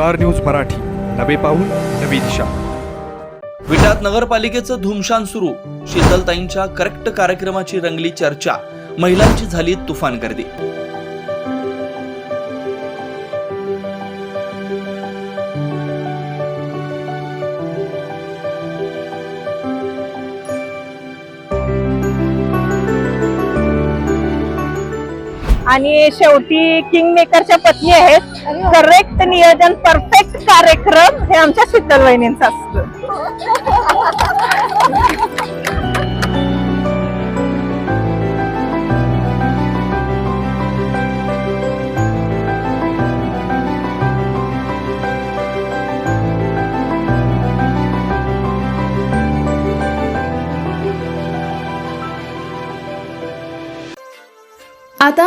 Star news Marathi. नवे पाऊल नवी दिशा. विटात नगरपालिकेचं धुमशान सुरू. शीतलताईंच्या करेक्ट कार्यक्रमाची रंगली चर्चा. महिलांची झाली तुफान गर्दी. आणि शेवटी किंग मेकरच्या पत्नी आहेत. करेक्ट नियोजन परफेक्ट कार्यक्रम हे आमच्या शीतल वहिनींचा असतो. आता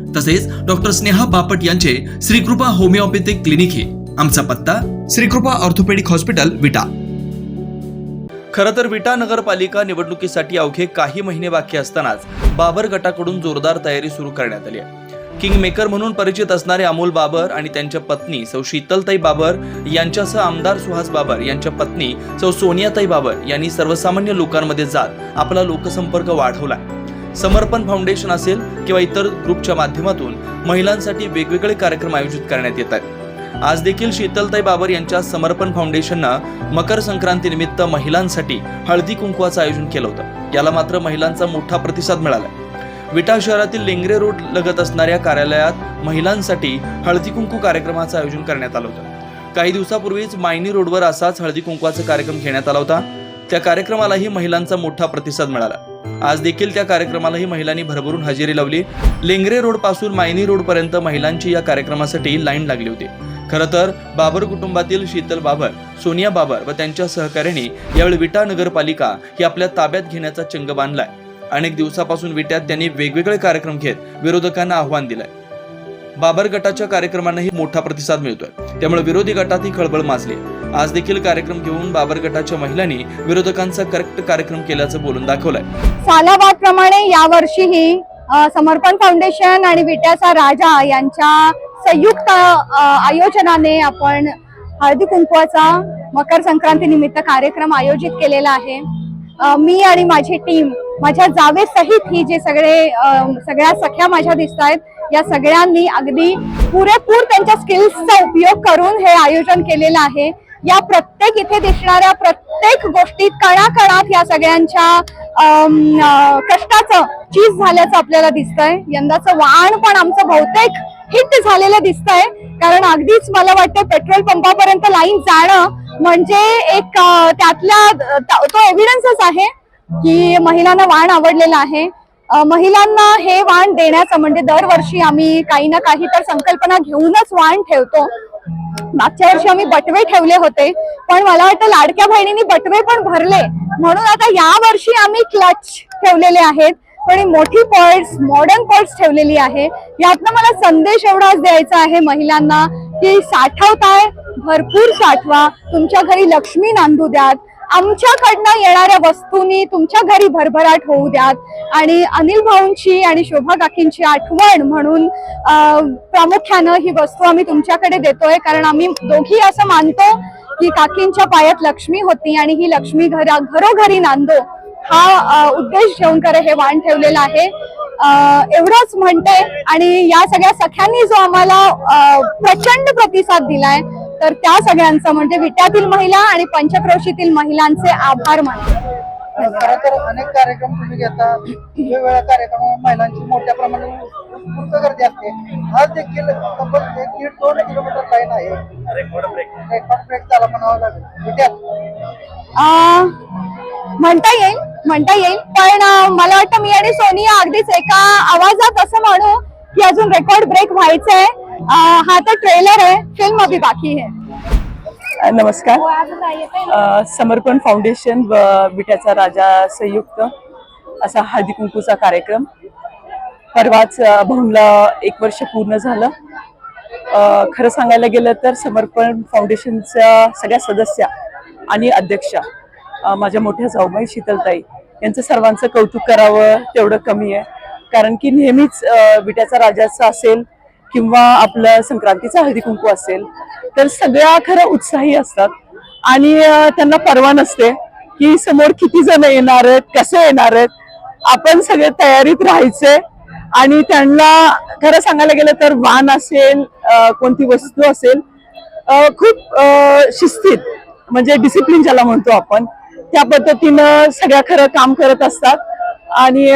तसेच डॉक्टर स्नेहा बापट यांचे श्रीकृपा होमिओपॅथिक क्लिनिक हे. आमचा पत्ता श्रीकृपा ऑर्थोपेडिक हॉस्पिटल विटा. खरं तर विटा नगरपालिका निवडणुकीसाठी अवघे काही महिने बाकी असतानाच बाबर गटाकडून जोरदार तयारी सुरू करण्यात आली आहे. किंग मेकर म्हणून परिचित असणारे अमोल बाबर आणि त्यांच्या पत्नी सौ शीतलताई बाबर यांच्यासह आमदार सुहास बाबर यांच्या पत्नी सौ सोनियाताई बाबर यांनी सर्वसामान्य लोकांमध्ये जात आपला लोकसंपर्क वाढवला समर्पण फाउंडेशन असेल किंवा इतर ग्रुपच्या माध्यमातून महिलांसाठी वेगवेगळे कार्यक्रम आयोजित करण्यात येत आहेत. आज देखील शीतलताई बाबर यांच्या समर्पण फाउंडेशननं मकर संक्रांतीनिमित्त महिलांसाठी हळदी कुंकवाचं आयोजन केलं होतं. याला मात्र महिलांचा मोठा प्रतिसाद मिळाला. विटा शहरातील लेंगरे रोड लगत असणाऱ्या कार्यालयात महिलांसाठी हळदी कुंकू कार्यक्रमाचं आयोजन करण्यात आलं होतं. काही दिवसापूर्वीच मायनी रोडवर असाच हळदी कुंकवाचा कार्यक्रम घेण्यात आला होता. त्या कार्यक्रमालाही महिलांचा मोठा प्रतिसाद मिळाला. आज देखील त्या कार्यक्रमालाही महिलांनी भरभरून हजेरी लावली. लेंगरे रोडपासून मायनी रोड पर्यंत महिलांची या कार्यक्रमासाठी लाईन लागली होती. खरं तर बाबर कुटुंबातील शीतल बाबर सोनिया बाबर व त्यांच्या सहकार्याने यावेळी विटा नगरपालिका ही आपल्या ताब्यात घेण्याचा चंग बांधलाय. अनेक दिवसापासून विट्यात त्यांनी वेगवेगळे कार्यक्रम घेत विरोधकांना आव्हान दिलंय. बाबर गटाच्या कार्यक्रमांनाही मोठा प्रतिसाद मिळतोय. त्यामुळे विरोधी गटातही खळबळ माजली आज देखील कार्यक्रम घेऊन बाबर गटाच्या महिलांनी विरोधकांचा करेक्ट कार्यक्रम केल्याचं बोलून दाखवलंय. सालाबादप्रमाणे यावर्षीही वर्षीही समर्पण फाउंडेशन आणि विट्याचा राजा यांच्या संयुक्त आयोजनाने आपण हळदी कुंकवाचा मकर संक्रांती निमित्त कार्यक्रम आयोजित केलेला आहे. मी आणि माझी टीम माझ्या जावे सहित ही जे सगळे सगळ्या सख्या माझ्या दिसत आहेत या सगळ्यांनी अगदी पुरेपूर त्यांच्या स्किल्सचा उपयोग करून हे आयोजन केलेलं आहे. या प्रत्येक इथे दिसणाऱ्या प्रत्येक गोष्टीत कणाकणात या सगळ्यांच्या कष्टाचं चीज झाल्याचं आपल्याला दिसतंय. यंदाचं वाण पण आमचं बहुतेक हिट झालेलं दिसतंय. कारण अगदीच मला वाटतं पेट्रोल पंपापर्यंत लाईन जाणं म्हणजे एक त्यातल्या तो एव्हिडन्सच आहे की महिलांना वाण आवडलेलं आहे. महिलांना हे वाण देण्याचं म्हणजे दरवर्षी आम्ही काही ना काही तर संकल्पना घेऊनच वाण ठेवतो. मागच्या वर्षी आम्ही बटवे ठेवले होते पण मला वाटतं लाडक्या बहिणींनी बटवे पण भरले. म्हणून आता या वर्षी आम्ही क्लच ठेवलेले आहेत पण मोठी पर्स मॉडर्न पर्स ठेवलेली आहे. यातनं मला संदेश एवढाच द्यायचा आहे महिलांना की साठवताय भरपूर साठवा. तुमच्या घरी लक्ष्मी नांदू द्यात. आमच्याकडनं येणाऱ्या वस्तूंनी तुमच्या घरी भरभराट होऊ द्यात. आणि अनिल भाऊंची आणि शोभा काकींची आठवण म्हणून प्रामुख्यानं ही वस्तू आम्ही तुमच्याकडे देतोय. कारण आम्ही दोघी असं मानतो की काकींच्या पायात लक्ष्मी होती आणि ही लक्ष्मी घरा घरोघरी नांदो हा उद्देश घेऊन करे हे वाण ठेवलेलं आहे. एवढंच म्हणते. आणि या सगळ्या सख्यांनी जो आम्हाला प्रचंड प्रतिसाद दिलाय तर त्या सगळ्यांचं म्हणजे विट्यातील महिला आणि पंचक्रोशीतील महिलांचे आभार मानतो. खरं तर अनेक कार्यक्रम तुम्ही घेता. वेगवेगळ्या महिलांची मोठ्या प्रमाणात गर्दी असते. आज देखील तब्बल एक दीड दोन किलोमीटर लाईन आहे. रेकॉर्ड ब्रेक त्याला म्हणावं लागेल. विद्यार्थी म्हणता येईल म्हणता येईल पण मला वाटतं मी आणि सोनिया अगदीच एका आवाजात असं म्हणू की अजून रेकॉर्ड ब्रेक व्हायचंय. अं, हा तर ट्रेलर आहे फिल्म अभी बाकी है। नमस्कार। समर्पण फाउंडेशन व विट्याचा राजा संयुक्त असा हळदी कुंकूचा कार्यक्रम. परवाच भाऊला एक वर्ष पूर्ण झालं. खरं सांगायला गेलं तर समर्पण फाउंडेशनच्या सगळ्या सदस्या आणि अध्यक्षा माझ्या मोठ्या जाऊबाई शीतलताई यांचं सर्वांचं कौतुक करावं तेवढं कमी आहे. कारण की नेहमीच विट्याचा राजाचं असेल किंवा आपलं संक्रांतीचा हळदी कुंकू असेल तर सगळ्या खरं उत्साही असतात. आणि त्यांना परवा नसते की समोर किती जण येणार आहेत कसे येणार आहेत आपण सगळे तयारीत राहायचे. आणि त्यांना खरं सांगायला गेलं तर वाण असेल कोणती वस्तू असेल खूप शिस्तीत म्हणजे डिसिप्लिन ज्याला म्हणतो आपण त्या पद्धतीनं सगळ्या खरं काम करत असतात. आणि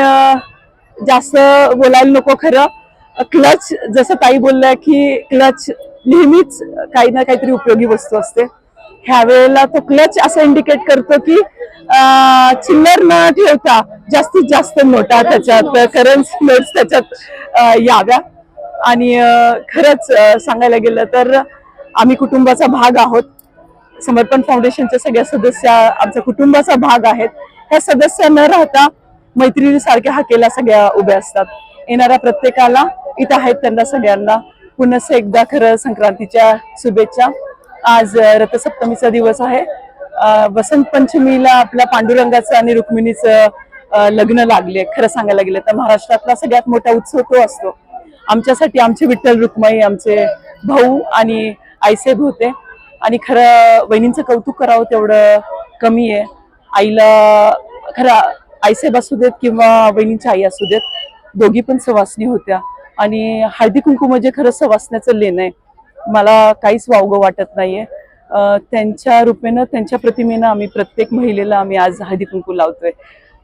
जास्त बोलायला नको खरं. क्लच जसं ताई बोलल्या की क्लच नेहमीच काही ना काहीतरी उपयोगी वस्तू असते. ह्या वेळेला तो क्लच असं इंडिकेट करतो की चिल्लर न ठेवता जास्तीत जास्त नोटा त्याच्यात करन्सी नोट्स त्याच्यात याव्या. आणि खरंच सांगायला गेलं तर आम्ही कुटुंबाचा भाग आहोत. समर्पण फाउंडेशनच्या सगळ्या सदस्य आमच्या कुटुंबाचा भाग आहेत. ह्या सदस्य न राहता मैत्रिणीसारख्या हाकेला सगळ्या उभ्या असतात. येणाऱ्या प्रत्येकाला इथं आहेत त्यांना सगळ्यांना. पुन्हा एकदा खरं संक्रांतीच्या शुभेच्छा. आज रथसप्तमीचा दिवस आहे. वसंत पंचमीला आपल्या पांडुरंगाचं आणि रुक्मिणीचं लग्न लागले खरं सांगायला गेलं तर. महाराष्ट्रातला सगळ्यात मोठा उत्सव तो असतो. आमच्यासाठी आमचे विठ्ठल रुक्माई आमचे भाऊ आणि आईसेब होते. आणि खरं वहिनींचं कौतुक करावं तेवढं कमी आहे. आईला खरं आईसेब असू देत किंवा वहिनींची आई असू देत दोघी पण सवासनी होत्या. आणि हळदी कुंकू म्हणजे खरं सवासण्याचं लेण आहे. मला काहीच वावगं वाटत नाहीये. त्यांच्या रूपेनं त्यांच्या प्रतिमेनं आम्ही प्रत्येक महिलेला आम्ही आज हळदी कुंकू लावतोय.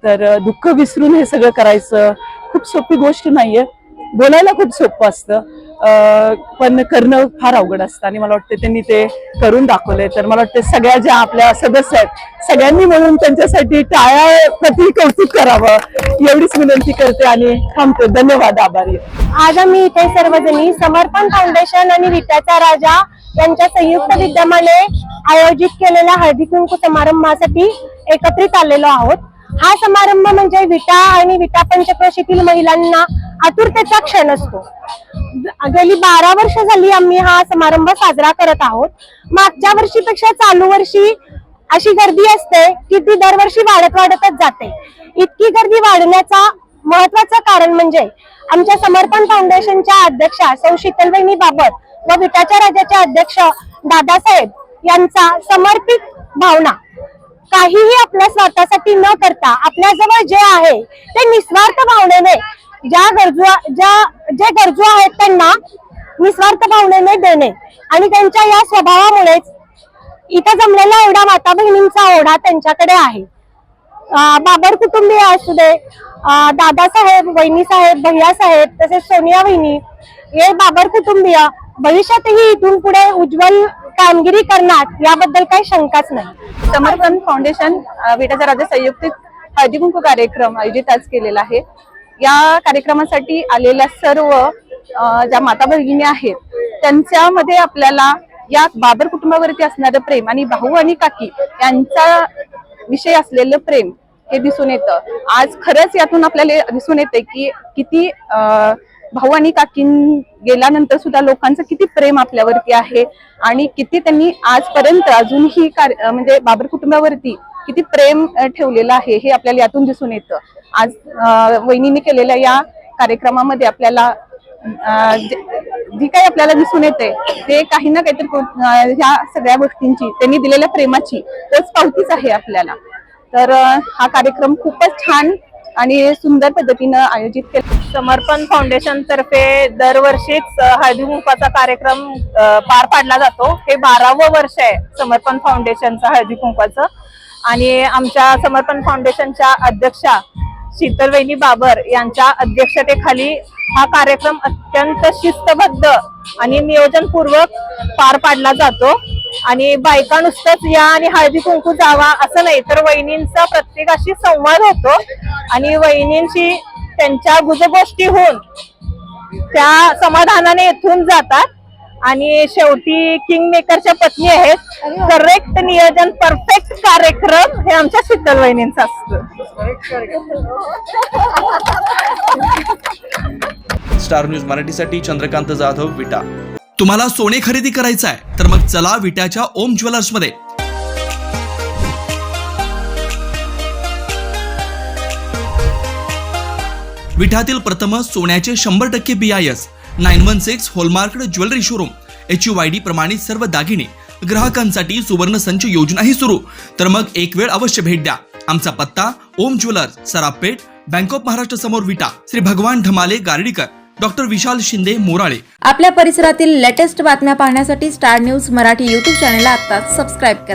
तर दुःख विसरून हे सगळं करायचं खूप सोपी गोष्ट नाहीये. बोलायला खूप सोपं असतं. पण करणं फार अवघड असतं आणि मला वाटतं त्यांनी ते करून दाखवलंय. तर मला वाटतं सगळ्या ज्या आपल्या सदस्य आहेत सगळ्यांनी म्हणून त्यांच्यासाठी टाळ्या प्रति कौतुक करावं एवढीच विनंती करते आणि थांबतो. धन्यवाद आभारी आज आम्ही इथे सर्वजणी समर्पण फाउंडेशन आणि विट्याचा राजा यांच्या संयुक्त विद्यमाने आयोजित केलेल्या हळदी कुंकू समारंभासाठी एकत्रित आलेलो आहोत. हा समारंभ म्हणजे विटा आणि विटा पंचक्रोशीतील महिलांना आतुरतेचा क्षण असतो. गेली बारा वर्ष झाली आम्ही हा समारंभ साजरा करत आहोत. मागच्या वर्षीपेक्षा चालू वर्षी अशी गर्दी असते की ती दरवर्षी वाढत वाढतच जाते. इतकी गर्दी वाढण्याचा महत्वाचं कारण म्हणजे आमच्या समर्पण फाउंडेशनच्या अध्यक्षा सौ शीतलवहिनी बाबत व विटाच्या राजाचे अध्यक्ष दादासाहेब यांचा समर्पित भावना. काहीही आपल्या स्वतःसाठी न करता आपल्याजवळ जे आहे ते निस्वार्थ भावनेने ज्या गरजू ज्या जे गरजू आहेत त्यांना निस्वार्थ भावनेने देणे आणि त्यांच्या या स्वभावामुळेच इथं जमलेला एवढा माता बहिणींचा ओढा त्यांच्याकडे आहे. बाबर कुटुंबीय असू दे दादासाहेब वहिनी साहेब भैया साहेब तसेच सोनिया वहिनी हे बाबर कुटुंबीय भविष्यातही इथून पुढे उज्ज्वल कामगिरी करणार याबद्दल काही शंकाच नाही. समर्पण फाउंडेशन विटाचा राजा संयुक्त हळदीकुंकू कार्यक्रम आयोजित आज केलेला आहे. या कार्यक्रमासाठी आलेल्या सर्व ज्या माता भगिनी आहेत त्यांच्यामध्ये आपल्याला या बाबर कुटुंबावरती असणारं प्रेम आणि भाऊ आणि काकी यांचा विषय असलेलं प्रेम हे दिसून येतं. आज खरंच यातून आपल्याला दिसून येते की किती भाऊ आणि काकी गेल्यानंतर सुद्धा लोकांचं किती प्रेम आपल्यावरती आहे आणि किती त्यांनी आजपर्यंत अजूनही कार्य म्हणजे बाबर कुटुंबावरती किती प्रेम ठेवलेलं आहे हे आपल्याला यातून दिसून येतं. आज वहिनीने केलेल्या या कार्यक्रमामध्ये आपल्याला जी काही आपल्याला दिसून येते ते काही ना काहीतरी ह्या सगळ्या गोष्टींची त्यांनी दिलेल्या प्रेमाची तोच पावतीच आहे आपल्याला. तर हा कार्यक्रम खूपच छान आणि सुंदर पद्धतीनं आयोजित केलं. समर्पण फाउंडेशन तर्फे दरवर्षीच अ, हळदी कुंकवाचा कार्यक्रम पार पाडला जातो. हे बारावं वर्ष आहे समर्पण फाउंडेशनचं हळदी कुंकवाचं. आणि आमच्या समर्पण फाउंडेशनच्या अध्यक्षा शीतलवेणी बाबर यांच्या अध्यक्षतेखाली हा कार्यक्रम अत्यंत शिस्तबद्ध आणि नियोजनपूर्वक पार पाडला जातो. आणि बायका नुसतंच या आणि हळदी कुंकू जावा असं नाही तर वहिनींचा प्रत्येकाशी संवाद होतो. आणि वहिनींशी त्यांच्या गुजगोष्टी होऊन त्या समाधानाने इथून जातात. आणि शेवटी किंग मेकरच्या पत्नी आहेत. करेक्ट नियोजन परफेक्ट कार्यक्रम हे आमच्या शीतल वहिनींचं असतं. स्टार न्यूज मराठीसाठी चंद्रकांत जाधव विटा. तुम्हाला सोने खरेदी करायचं आहे तर मग चला विट्याच्या ओम ज्वेलर्समध्ये. विठातील प्रथम सोन्याचे शंभर टक्के B I S nine one six hallmark jewellery showroom. H U I D प्रमाणित सर्व दागिने. ग्राहकांसाठी सुवर्ण संच योजनाही सुरू. तर मग एक वेळ अवश्य भेट द्या. आमचा पत्ता Om jewellers Sarapeth bank of Maharashtra समोर विटा. श्री भगवान ढमाले गार्डीकर. डॉक्टर विशाल शिंदे मोराळे. आपल्या परिसरातील लेटेस्ट बातम्या पाहण्यासाठी स्टार न्यूज मराठी यूट्यूब चॅनेलला आता सबस्क्राईब करा.